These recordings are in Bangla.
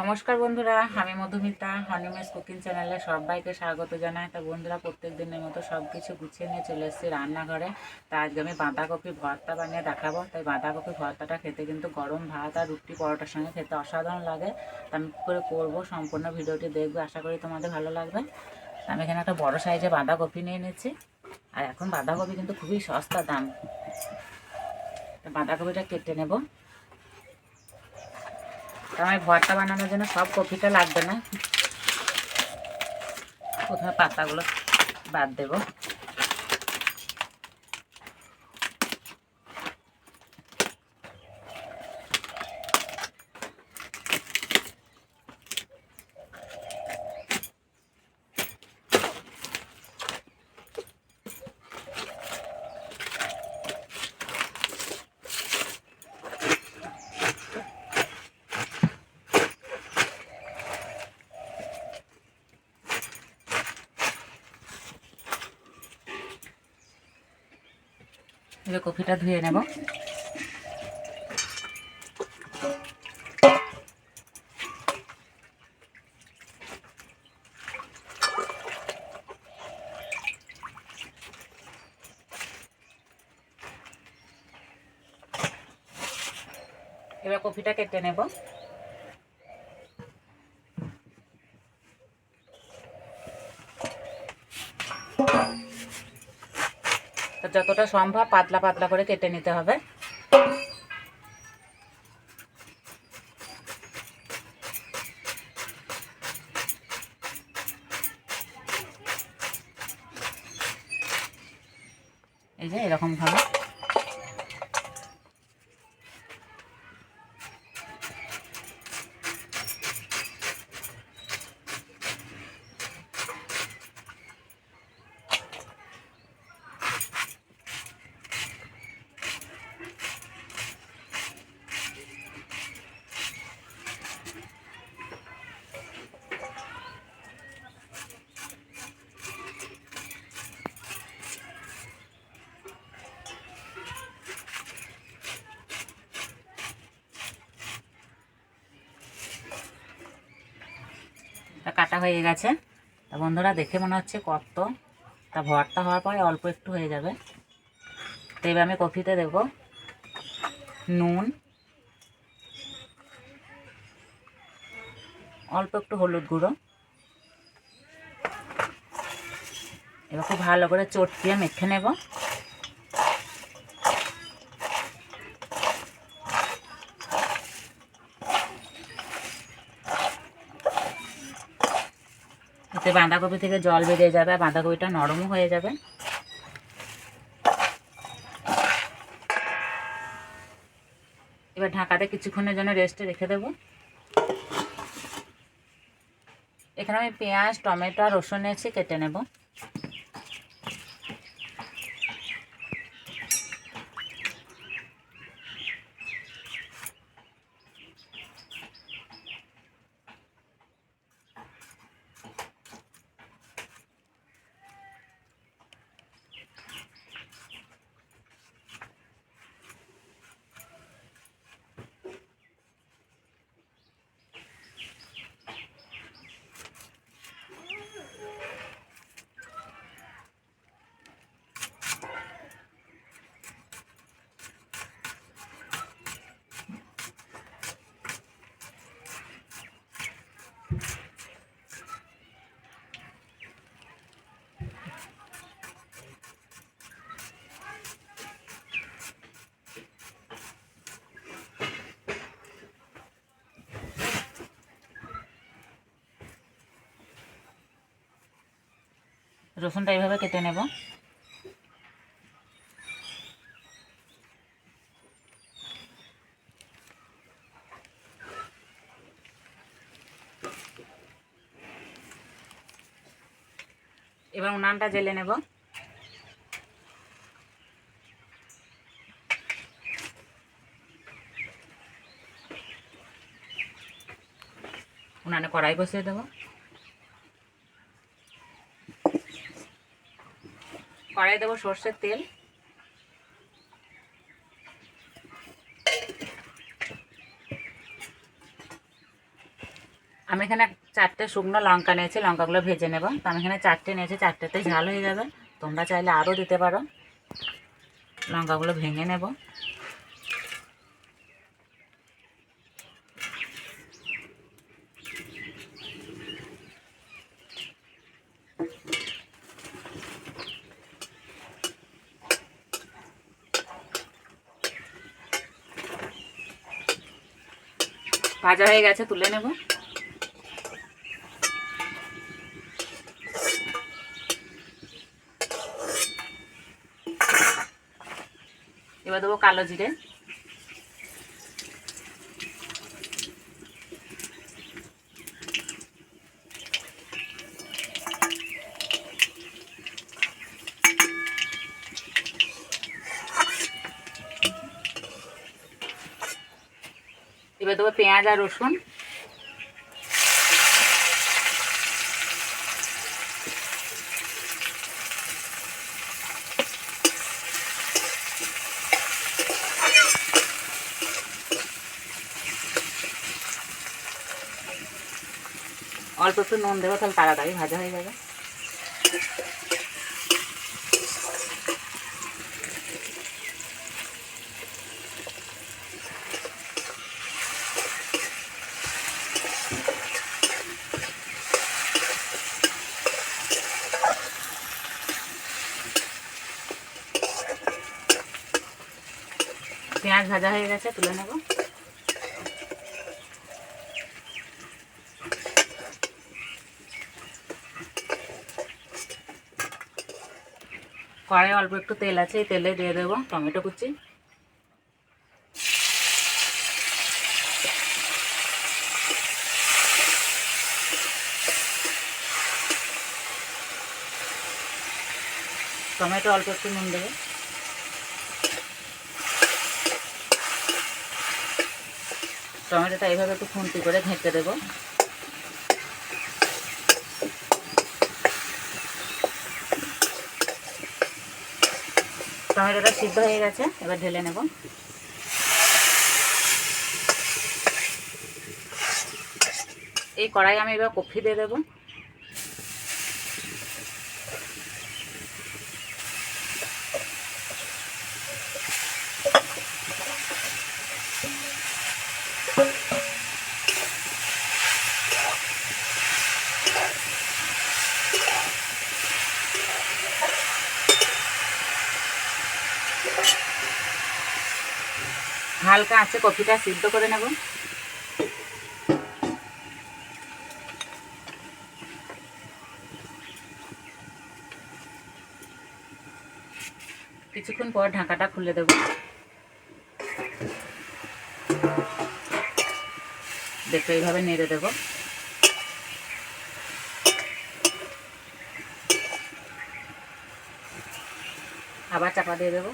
নমস্কার বন্ধুরা, আমি মধুমিতা হনিমেস কুকিং চ্যানেলে সবাইকে স্বাগত জানাই। তা বন্ধুরা, প্রত্যেক দিনের মতো সব কিছু গুছিয়ে নিয়ে চলে এসেছি রান্নাঘরে। তা আজকে আমি বাঁধাকপি ভর্তা বানিয়ে দেখাবো। তাই বাঁধাকপি ভর্তাটা খেতে কিন্তু গরম ভাত আর রুটি পরোটার সঙ্গে খেতে অসাধারণ লাগে। তা আমি করে করব, সম্পূর্ণ ভিডিওটি দেখবে। আশা করি তোমাদের ভালো লাগবে। আমি এখানে একটা বড় সাইজে বাঁধাকপি নিয়ে নিচ্ছি। আর এখন বাঁধাকপি কিন্তু খুবই সস্তা দাম। তা বাঁধাকপিটা কেটে নেব। আমার ঘরটা বানানোর জন্য সব কপিটা লাগবে না। প্রথমে পাতাগুলো বাদ দেব। এবার কপিটা ধুয়ে নেব। এবার কপিটা কেটে নেব। যতটা সম্ভব পাতলা পাতলা করে কেটে নিতে হবে। কাটা হয়ে গেছে। তা বন্ধুরা দেখে মনে হচ্ছে কত। তা ভর্তা হওয়ার পরে অল্প একটু হয়ে যাবে। তো এবার আমি কফিতে দেব নুন। অল্প একটু হলুদ গুঁড়ো। এবার খুব ভালো করে চটকিয়ে মেখে নেব। বাঁধাকপি থেকে জল বেরিয়ে যাবে, বাঁধাকপিটা নরমও হয়ে যাবে। এবার ঢাকাতে কিছুক্ষণের জন্য রেস্টে রেখে দেবো। এখানে আমি পেঁয়াজ, টমেটো আর রসুন নিয়েছি কেটে নেব। রসুনটা এইভাবে কেটে নেব। এবার উনানটা জেলে নেব। উনানে কড়াই বসিয়ে দেবো। কড়াই দেবো সর্ষের তেল। আমি এখানে চারটে শুকনো লঙ্কা নিয়েছি, লঙ্কাগুলো ভেজে নেব। তো আমি এখানে চারটে নিয়েছি চারটেতে ঝাল হয়ে যাবে। তোমরা চাইলে আরও দিতে পারো। লঙ্কাগুলো ভেঙে নেব। ভাজা হয়ে গেছে তুলে নেব। এবার দেবো কালো জিরে। এবার দেবো পেঁয়াজ আর রসুন। অল্প একটু নুন দেবো তাহলে তাড়াতাড়ি ভাজা হয়ে যাবে। পেঁয়াজ ভাজা হয়ে গেছে, তুলে নেব। কড়াই অল্প একটু তেল আছে, এই তেলে দিয়ে দেবো টমেটো কুচি। টমেটো অল্প একটু নুন দেবো। টমেটোটা এইভাবে একটু খুন্তি করে ঘেঁটে দেবো। টমেটোটা সিদ্ধ হয়ে গেছে, এবার ঢেলে নেব। এই কড়াই আমি এবার কফি দিয়ে দেবো। হালকা আছে কফিটা সিদ্ধ করে নেব। কিছুক্ষণ পর ঢাকাটা খুলে দেব। দেখো, এইভাবে নেড়ে দেব। আবার চাপা দিয়ে দেবো।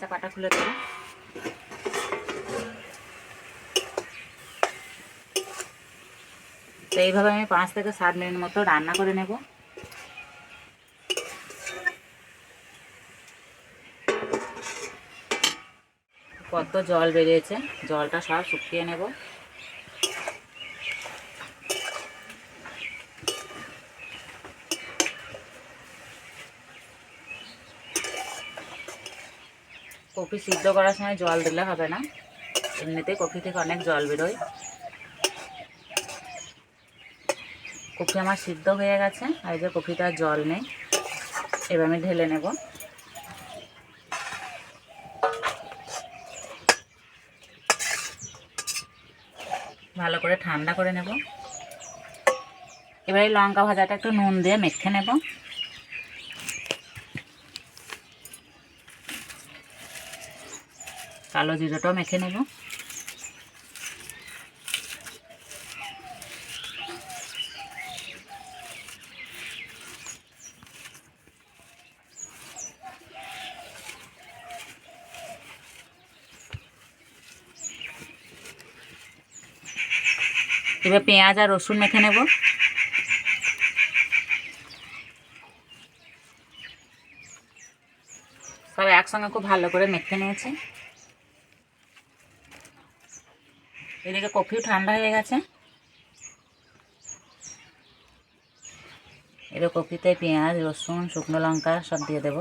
চাপাটা খুলে দেবো। তো এইভাবে আমি পাঁচ থেকে সাত মিনিট মতো রান্না করে নেব। কত জল বেরিয়েছে, জলটা সব শুকিয়ে নেব। কফি সিদ্ধ করার সময় জল দিলে হবে না। এমনিতেই কফি থেকে অনেক জল বেরোয়। কফি আমার সিদ্ধ হয়ে গেছে, আর যে কফিটা জল নেই। এবার আমি ঢেলে নেব। ভালো করে ঠান্ডা করে নেব। এবার লঙ্কা ভাজাটা একটু নুন দিয়ে মেখে নেব। কালো জিরাটাও মেখে নেব। এবার পেঁয়াজ আর রসুন মেখে নেব। সব একসঙ্গে খুব ভালো করে মেখে নিয়েছি। এদিকে কফিও ঠান্ডা হয়ে গেছে। এবার কপিতে পেঁয়াজ, রসুন, শুকনো লঙ্কা সব দিয়ে দেব।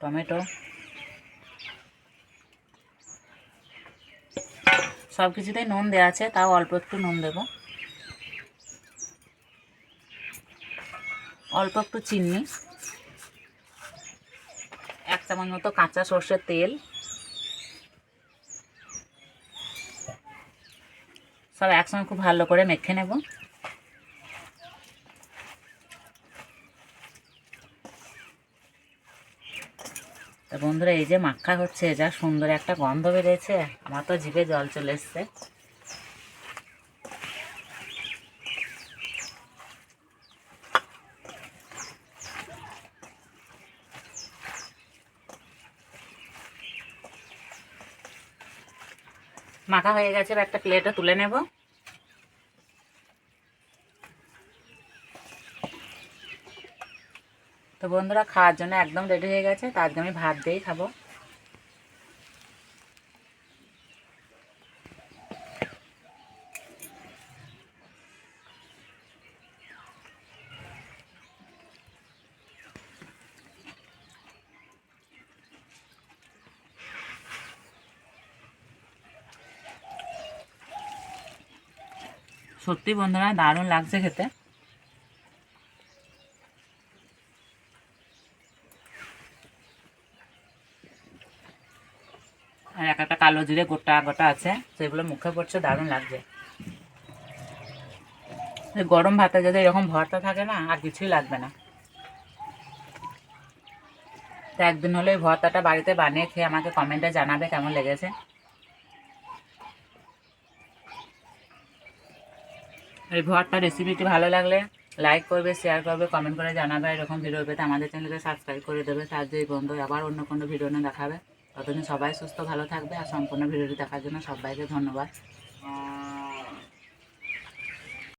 টমেটো। সব কিছুতেই নুন দেওয়া আছে, তাও অল্প একটু নুন দেব। অল্প একটু চিনি। চামচ মতো কাঁচা সর্ষের তেল। সব একসঙ্গে খুব ভালো করে মেখে নেব। বন্ধুরা, এই যে মাখা হচ্ছে, যা সুন্দর একটা গন্ধ বেরিয়েছে। আমার তো জিভে জল চলে এসছে। মাখা হয়ে গেছে একটা প্লেটে তুলে নেব। তো বন্ধুরা, খাওয়ার জন্য একদম রেডি হয়ে গেছে তার আজকে আমি ভাত দিয়েই খাব। সত্যি বন্ধুরা, দারুণ লাগছে খেতে। আর এক একটা কালো জিরে গোটা গোটা আছে সেগুলো মুখে পড়ছে, দারুণ লাগছে। গরম ভাতে যদি এরকম ভর্তা থাকে না, আর কিছুই লাগবে না। তো একদিন হলে এই ভর্তাটা বাড়িতে বানিয়ে খেয়ে আমাকে কমেন্টে জানাবে কেমন লেগেছে। এই ভর্তা রেসিপিটি ভালো লাগলে লাইক করবে শেয়ার করবে কমেন্ট করে জানাবে। এরকম ভিডিও পেতে আমাদের চ্যানেলকে সাবস্ক্রাইব করে দেবে। তার এই বন্ধু আবার অন্য কোনো ভিডিও নিয়ে দেখাবে। ততদিন সবাই সুস্থ, ভালো থাকবে। আর সম্পূর্ণ ভিডিওটি দেখার জন্য সবাইকে ধন্যবাদ।